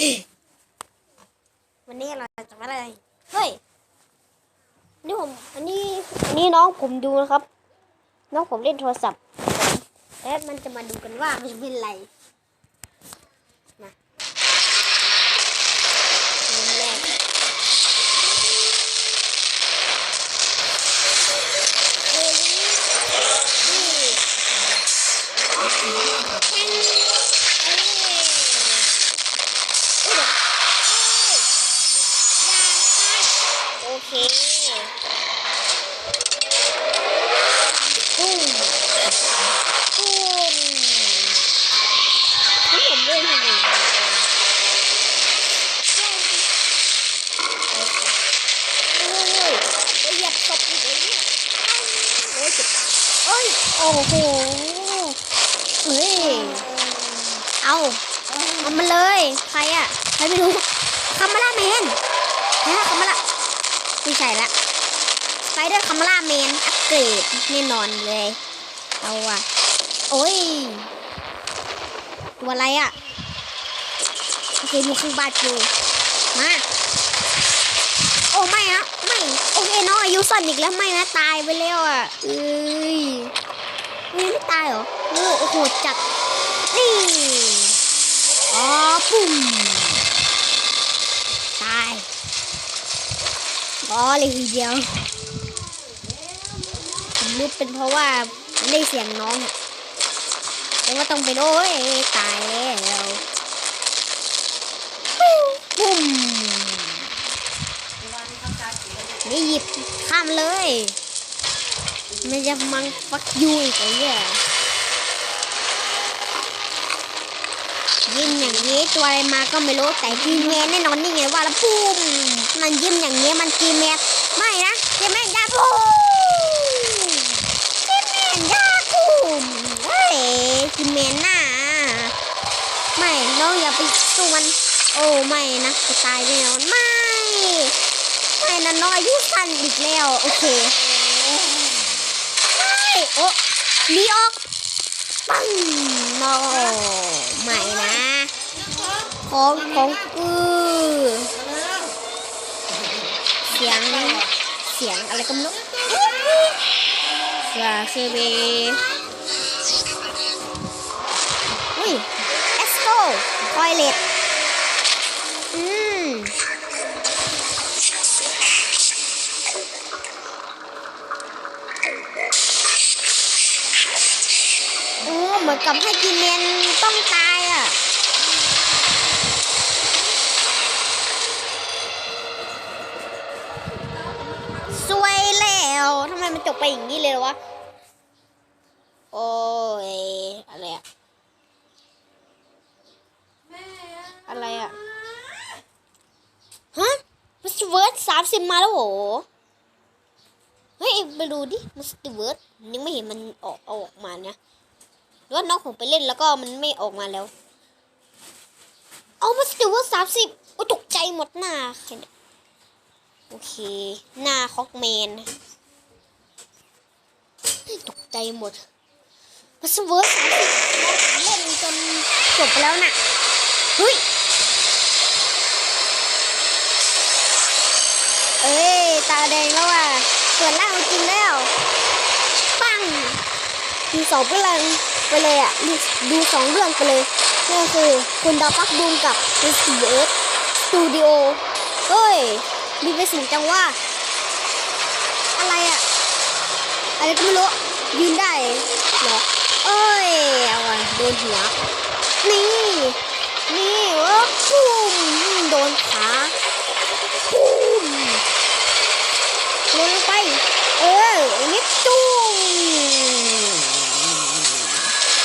วันนี้เราจะมาอะไร เฮ้ย นี่ผม อันนี้ อันนี้น้องผมดูนะครับ น้องผมเล่นโทรศัพท์แล้วมันจะมาดูกันว่ามันจะเป็นอะไรมาเริ่มแรกเฮ้ยนี่เอ้ยเอ้ยโอเคตุ้มตุ้มนี่ผมเล่นทำไมโอ้ยโอ้ยเหยียบศพอีกแล้วเนี่ยโอ้ยเจ็บเอ้ย โอ้โห เฮ้ย เอา เอามาเล ย ใครอะใครไม่รู้คามาล่าแมนใช่คามาล่าไม่ใช่ละสไปเดอร์คามาล่าแมนอัปเกรดแน่นอนเลย เอาอะโอ้ย ตัวอะไรอะโอเคดูข้างบ้านดูมา โอ้ไม่อะไม่ โอเคน้องอายุสั้นอีกแล้วไม่นะตายไปแล้วอะเอ้ยไม่ไม่ตายเหรอเออโอ้โหจัดนี่ อ๋อปุ่มตายอ๋อเลยทีเดียวผมรู้เป็นเพราะว่าได้เสียงน้องอะแต่ว่าต้องเป็นโอ้ยตายแล้วปุ่มนี่หยิบข้ามเลย ไมันจะมังฟักยูอีกไอ้เนี่ย ยิ้มอย่างนี้ตัวอะไรมาก็ไม่รู้แต่กีแมนแน่นอนนี่ไงว่าล้วปุ้มมันยิ้มอย่างนี้มันกีแมนไม่นะกีแมนยาปุ้มกีแมนยาปุ้มเฮ้ยกีแมนน่าไม่น้องอย่าไปสู้มันโอ้ไม่นะจะตายแน่นอนไม่ไม่นะน้องอายุสั้นอีกแล้วโอเคไม่โอ้หนีออกปังนไม่นะ ของของกูเสียงเสียงอะไรก็ไม่รู้เสือเบอุ้ยเอสโตทอยเล็ตอืมโอ้เหมือนกับให้กินเมนต้องตาย มันจบไปอย่างนี้เลยเหรอวะ โอ้ย อะไรอะอะไรอะฮะมัสเวิร์ดสามสิบมาแล้วโห เฮ้ยไปดูดิมัสเวิร์ดยังไม่เห็นมันออกออกมาเนี่ยหรือว่าน้องผมไปเล่นแล้วก็มันไม่ออกมาแล้ว เอามาสติว่าสามสิบโอ้ตกใจหมดหน้าเนี่ยโอเค หน้าคอกแมน ใจหมดมาสเวิร์สามสิบเล่นจนจบไปแล้วน่ะเฮ้ยเอ้ย ตาแดงแล้วอะเปิดร่างจริงแล้วปังดูสองเรื่องไปเลยอะดูดูสองเรื่องไปเลยนั่นคือคุณดาวพักบูมกับมิสเอิร์สตูดิโอเฮ้ยมีไปสูงจังว่า อะไรอะ อะไรก็ไม่รู้ ยืนได้เหรอเอ้ยเอาว่ะโดนหัว นี่ นี่โอ้ปุ้มโดนขาปุ้มลงไป เอออย่งนี้ตุ้ม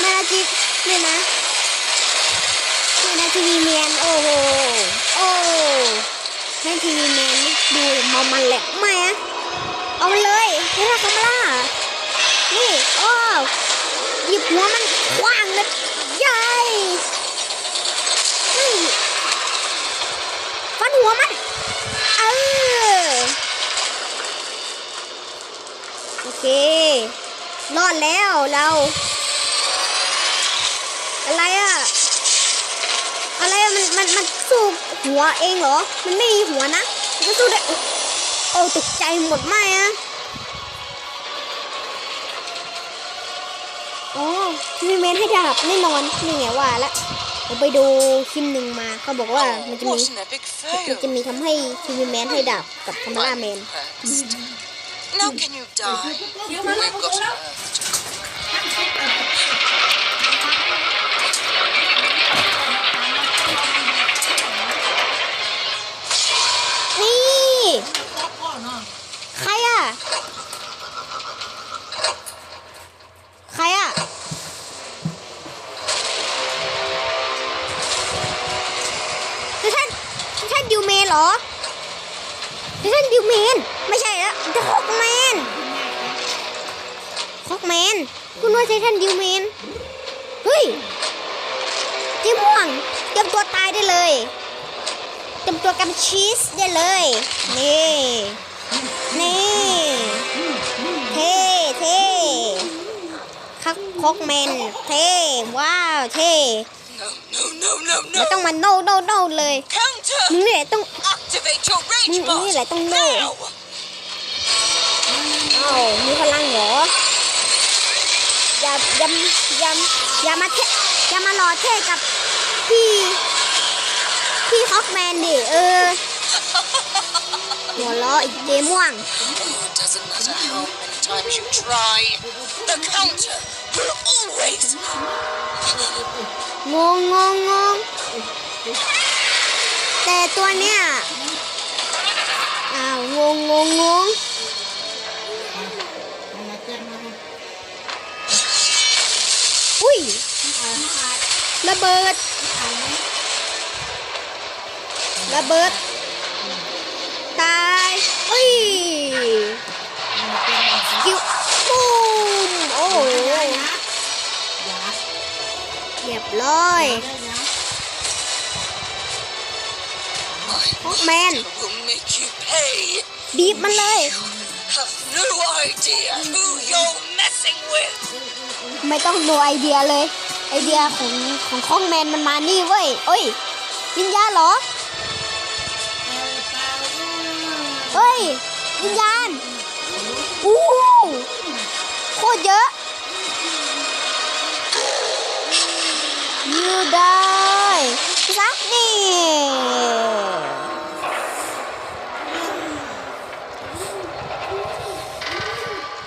นาจิเนี่ยนะเนี่ยนะทีวีแมนโอ้โหโอ้ให้ทีวีแมนดูมอมมันแหละไม่อะเอาเลยนี่ละคามาล่านี่โอ้ หัวมันกว้างเลยใหญ่นี่ฟันหัวมัน เออ โอเค รอดแล้วเรา อะไรอะอะไรอะมันมันมันสู้หัวเองเหรอ มันไม่มีหัวนะ มันจะสู้ได้ โอ้ตกใจหมดไหมอะ อ๋อมีเมนให้ดาบแน่นอนนี่ไงว่าละผมไปดูคลิปหนึ่งมาเขาบอกว่ามันจะมี What an epic มัน fail. จะมีทำให้ทีวีแมนให้ดาบกับคามาล่า I'm แมน impressed. Now can you die? We've got Earth. เหรอคือท่นดิวเมนไม่ใช่แล้วจะฮอกแมนฮอกแมนคุณว่าใช่ท่านดิวเมนเฮ้ยเจิ้ม่วงเตรียมตัวตายได้เลยเตรียมตัวกับชีสได้เลย นี่นี่เท่เท่คักคกแมนเท่ว้าวเท่ ไม่ no. ต้องมาโนโนโนเลย Counter! มึงนี่แหละต้อง Activate your มึง rage นี่แหละ bot. ต้องโน Now! อ้าวมีพลังเหรออย่าอย่าอย่าอย่ามาเทอย่ามาหล่อเท่กับพี่พี่ฮอกแมนดิเออหัวล้ออีกเจม่วง time you try, the counter will always. งงงงงแต่ตัวเนี้ยอ้าวงงงงงอุ้ยระเบิดระเบิดตายอุ้ย คิวบูมโอ้โหเรียบร้อย My Hawkman. master will make you pay. บีบมันเลย Have no idea who you're messing with. ไม่ต้องดูไอเดียเลย ไอเดียของของข้องแมนมันมานี่เว้ยเอ้ยวิญญาณเหรอเฮ้ยวิญญาณ อู้โคตรเยอะยูได้ซักนี่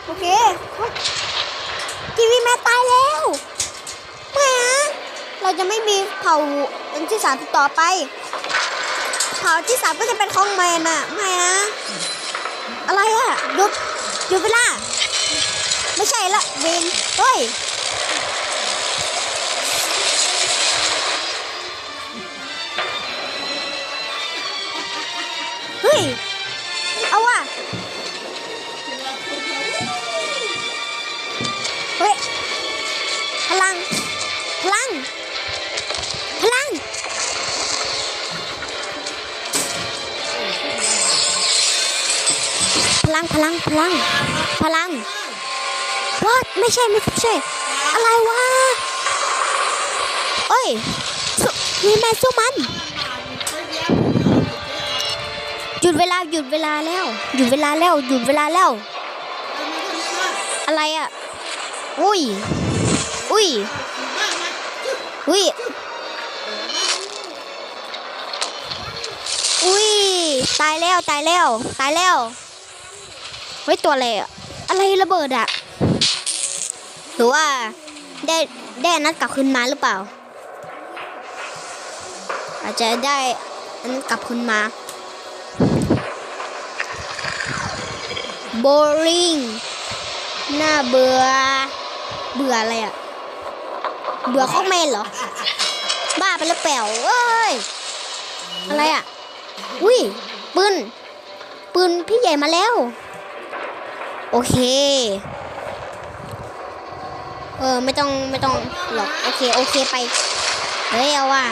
โอเคทีวีแม่ตายแล้วไม่นะเราจะไม่มีเผ่าอันที่สามต่อไป เผ่าที่สามก็จะเป็นของแมนอะไม่นะอะไรอะหยุด หยุดเวลา ไม่ใช่ละเวนเฮ้ยเฮ้ย ลังพลังพลัง พลังวอดไม่ใช่ไม่ใช่ อะไรวะเอ้ยมีแม่สู้มัน หยุดเวลาหยุดเวลาแล้ว หยุดเวลาแล้ว หยุดเวลาแล้ว อะไรอะ อุ้ย อุ้ย อุ้ย อุ้ย ตายแล้ว ตายแล้ว ตายแล้ว เฮ้ยตัวอะไรอะอะไรระเบิดอะหรือว่าได้ได้นัดกลับคืนมาหรือเปล่า อาจจะได้อันนั้นกลับคืนมา boring น่าเบื่อ เบื่ออะไรอะเบื่อข้อแมนเหรอ บ้าไปแล้วแป๋วเอ้ย อะไรอะอุ้ยปืนปืนพี่ใหญ่มาแล้ว โอเค เออไม่ต้องไม่ต้องหรอกโอเคโอเคไปเฮ้ยเอาว่ะ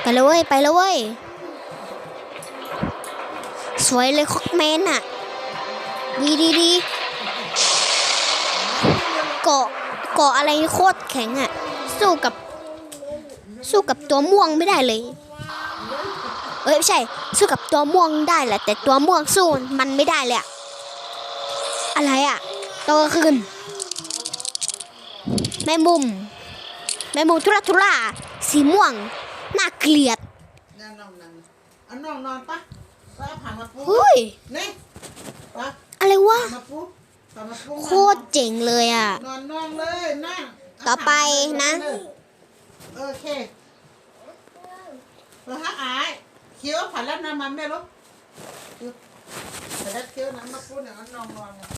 ไปเลยเว้ยไปเลยเว้ยสวยเลยคอกแมนอะดีดีดีเกาะเกาะอะไรโคตรแข็งอะสู้กับ สู้กับตัวม่วงไม่ได้เลยเอ้ยไม่ใช่ สู้กับตัวม่วงได้แหละแต่ตัวม่วงสู้มันไม่ได้เลยอะ อะไรอะโตขึ้นแมงมุมแมงมุมทุรทุราสีม่วง น่าเกลียดนั่งนอนนั่งเอานอนนอนปะป้าผ่านมาปูเฮ้ยนี่ป้าอะไรวะผ่านมาปูผ่านมาปูโคตรเจ๋งเลยอะนอนนอนเลยนั่งต่อไปนะโอเคเออฮะอายเคี้ยวผ่านแล้วน้ำมันแม่ลูกผ่านแล้วเคี้ยวน้ำมาปูเนี่ยนอนนอน